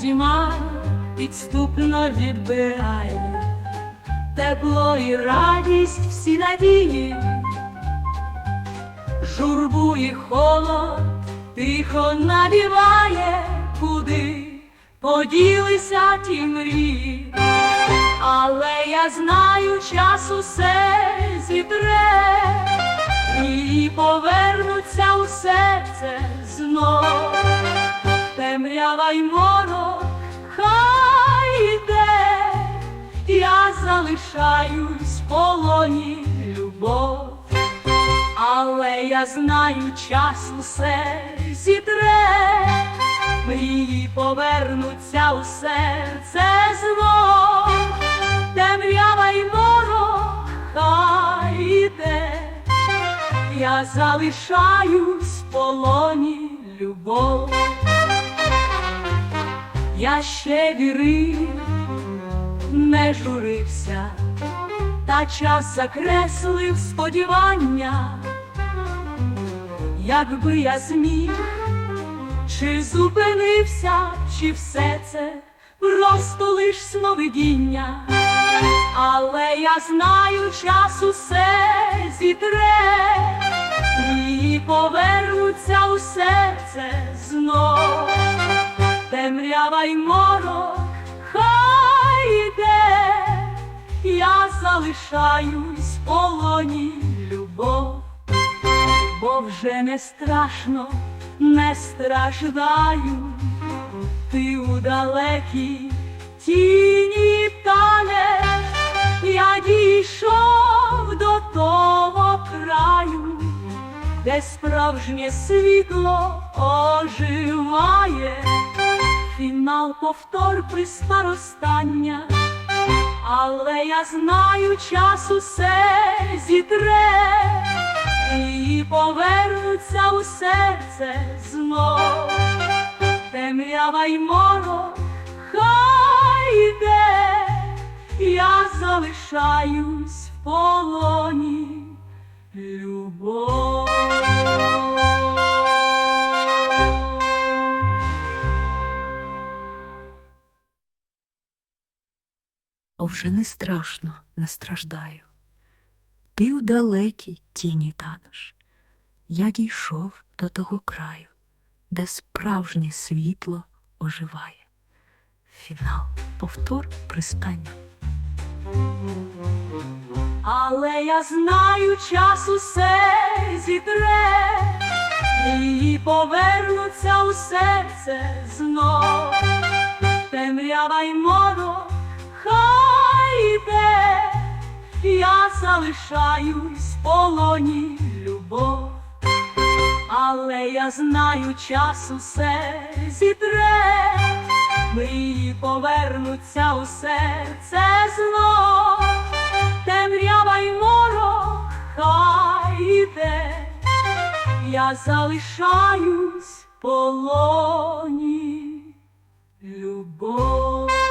зима підступно відбирає, тепло і радість всі надії, журбу і холод тихо набіває, куди поділися ті мрії, але я знаю, час усе зітре і повернуться у серце знов. Темрява й морок, хай йде, я залишаюсь в полоні любов, але я знаю, час усе зітре, мрії повернуться у серце знов, темрява й морок, хай йде, я залишаюсь в полоні любов. Я ще вірив, не журився, та час закреслив сподівання, якби я зміг, чи зупинився, чи все це просто лиш сновидіння, але я знаю, час усе зітре і повернуться у серце знов темрява й морок, хай йде, я залишаюсь полоні любов, бо вже не страшно, не страждаю, ти у далекій тіні танеш, я дійшов до того краю, де справжнє світло оживає фінал повтор приспа розстання, але я знаю, час усе зітре і повернуться у серце знов. Темрява й морок, хай йде, я залишаюсь в полоні любов. О, вже не страшно, не страждаю. Ти у далекій тіні танеш. Я дійшов до того краю, де справжнє світло оживає. Фінал, повтор пристання. Але я знаю, час усе зітре і повернуться у серце знов. Темрява й морок, хай йде, я залишаюсь в полоні любов, але я знаю, час усе зітре, мрії повернуться у серце знов темрява й морок, хай іде, я залишаюсь в полоні любов.